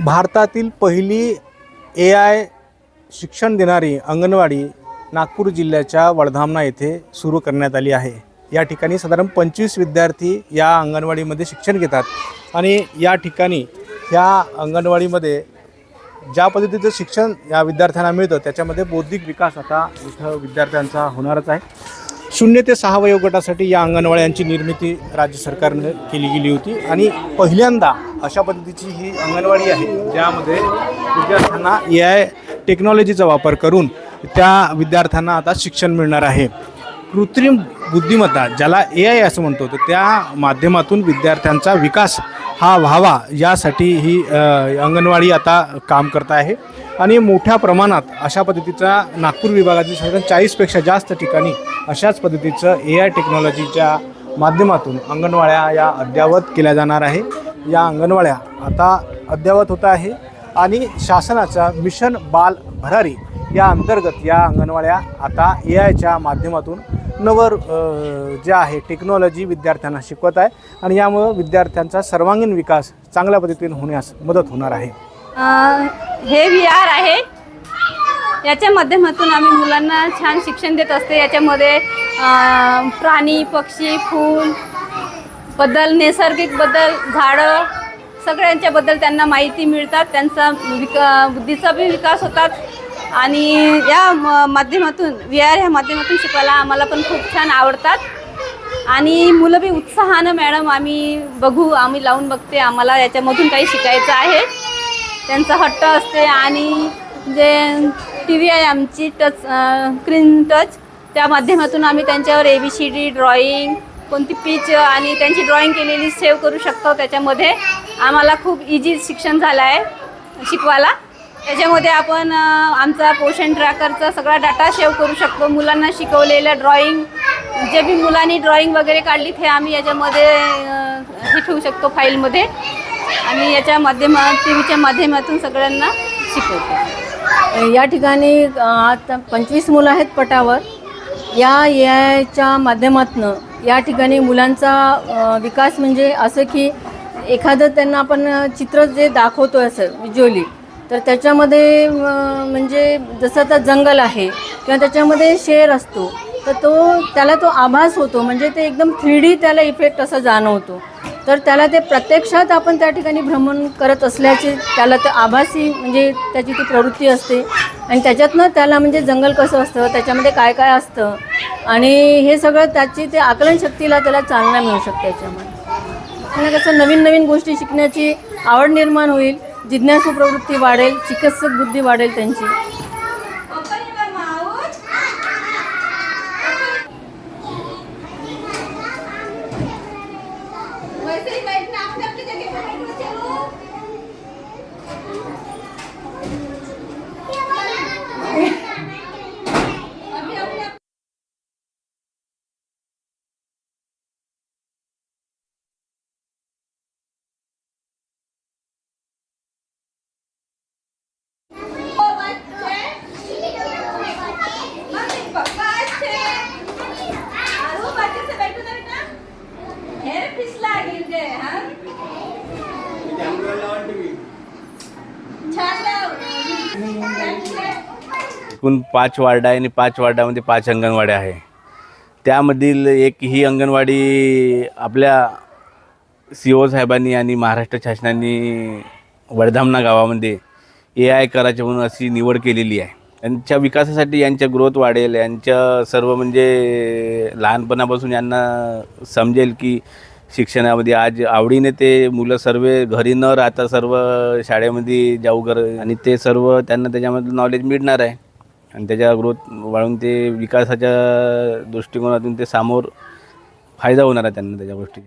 भारतातील पहिली ए आय शिक्षण देणारी अंगणवाडी नागपूर जिल्ह्याच्या वडधामणा येथे सुरू करण्यात आली आहे. या ठिकाणी साधारण पंचवीस विद्यार्थी या अंगणवाडीमध्ये शिक्षण घेतात आणि या ठिकाणी या अंगणवाडीमध्ये ज्या पद्धतीचं शिक्षण या विद्यार्थ्यांना मिळतं त्याच्यामध्ये बौद्धिक विकास आता इथं विद्यार्थ्यांचा होणारच आहे. शून्य ते सहा वयोगटासाठी या अंगणवाड्यांची निर्मिती राज्य सरकारनं केली गेली होती. आणि पहिल्यांदा अशा पद्धतीची ही अंगणवाडी आहे ज्यामध्ये विद्यार्थ्यांना ए आय टेक्नॉलॉजीचा वापर करून त्या विद्यार्थ्यांना आता शिक्षण मिळणार आहे. कृत्रिम बुद्धिमत्ता ज्याला ए आय असं म्हणतो तर त्या माध्यमातून विद्यार्थ्यांचा विकास हा व्हावा यासाठी ही अंगणवाडी आता काम करत आहे. आणि मोठ्या प्रमाणात अशा पद्धतीचा नागपूर विभागातील साधारण चाळीसपेक्षा जास्त ठिकाणी अशाच पद्धतीचं ए आय टेक्नॉलॉजीच्या माध्यमातून अंगणवाड्या या अद्ययावत केल्या जाणार आहे. या अंगणवाड्या आता अद्ययावत होत आहे आणि शासनाचा मिशन बाल भरारी या अंतर्गत या अंगणवाड्या आता ए आयच्या माध्यमातून नवर जे आहे टेक्नॉलॉजी विद्यार्थ्यांना शिकवत आहे आणि यामुळं विद्यार्थ्यांचा सर्वांगीण विकास चांगल्या पद्धतीने होण्यास मदत होणार आहे. हे व्ही आर आहे. याच्या माध्यमातून आम्ही मुलांना छान शिक्षण देत असते. याच्यामध्ये प्राणी पक्षी फूल बद्दल नैसर्गिकबद्दल झाडं सगळ्यांच्याबद्दल त्यांना माहिती मिळतात. त्यांचा विका बुद्धीचा बी विकास होतात. आणि या म- माध्यमातून व्ही आर ह्या माध्यमातून शिकवायला आम्हाला पण खूप छान आवडतात. आणि मुलं बी उत्साहानं मॅडम आम्ही बघू आम्ही लावून बघते आम्हाला याच्यामधून काही शिकायचं आहे. त्यांचा हट्ट असते आणि जे टी व्ही आहे आमची टच स्क्रीन टच त्या माध्यमातून आम्ही त्यांच्यावर A B C D drawing कोणती पिच आणि त्यांची ड्रॉईंग केलेली सेव्ह करू शकतो त्याच्यामध्ये. आम्हाला खूप इझी शिक्षण झालं आहे शिकवायला. त्याच्यामध्ये आपण आमचा पोषण ट्रॅकरचा सगळा डाटा सेव्ह करू शकतो. मुलांना शिकवलेलं ड्रॉईंग जे बी मुलांनी ड्रॉईंग वगैरे काढली ते आम्ही याच्यामध्ये हे ठेवू शकतो फाईलमध्ये. आणि याच्या माध्यमा टी व्हीच्या माध्यमातून सगळ्यांना शिकवतो. या ठिकाणी आता पंचवीस मुलं आहेत पटावर. या ए आयच्या माध्यमातून या ठिकाणी मुलांचा विकास म्हणजे असं की एखादं त्यांना आपण चित्र जे दाखवतो असं विज्युअली तर त्याच्यामध्ये म्हणजे जसं आता जंगल आहे किंवा त्याच्यामध्ये शेर असतो तर तो त्याला तो आभास होतो. म्हणजे ते एकदम थ्री डी त्याला इफेक्ट असं जाणवतो. तर त्याला ते प्रत्यक्षात आपण त्या ठिकाणी भ्रमण करत असल्याचे त्याला ते आभासी म्हणजे त्याची ती प्रवृत्ती असते. आणि त्याच्यातनं त्याला म्हणजे जंगल कसं असतं त्याच्यामध्ये काय काय असतं आणि हे सगळं त्याची ते आकलनशक्तीला त्याला चालना मिळू शकते याच्यामध्ये. कसं नवीन नवीन गोष्टी शिकण्याची आवड निर्माण होईल. जिज्ञासू प्रवृत्ती वाढेल चिकित्सक बुद्धी वाढेल त्यांची. एकूण पाच वार्ड आहे आणि पाच वार्डामध्ये पाच अंगणवाड्या आहे. त्यामधील एक ही अंगणवाडी आपल्या सी ओ साहेबांनी आणि महाराष्ट्र शासनाने वडधामणा गावामध्ये ए आय करायचे म्हणून अशी निवड केलेली आहे. यांच्या विकासासाठी यांच्या ग्रोथ वाढेल यांच्या सर्व म्हणजे लहानपणापासून यांना समजेल की शिक्षणामध्ये आज आवडीने ते मुलं सर्व घरी न राहता सर्व शाळेमध्ये जाऊ कर आणि ते सर्व त्यांना त्याच्यामधलं नॉलेज मिळणार आहे. आणि त्याच्या ग्रोथ वाढून ते विकासाच्या दृष्टिकोनातून ते समोर फायदा होणार आहे त्यांना त्याच्या गोष्टी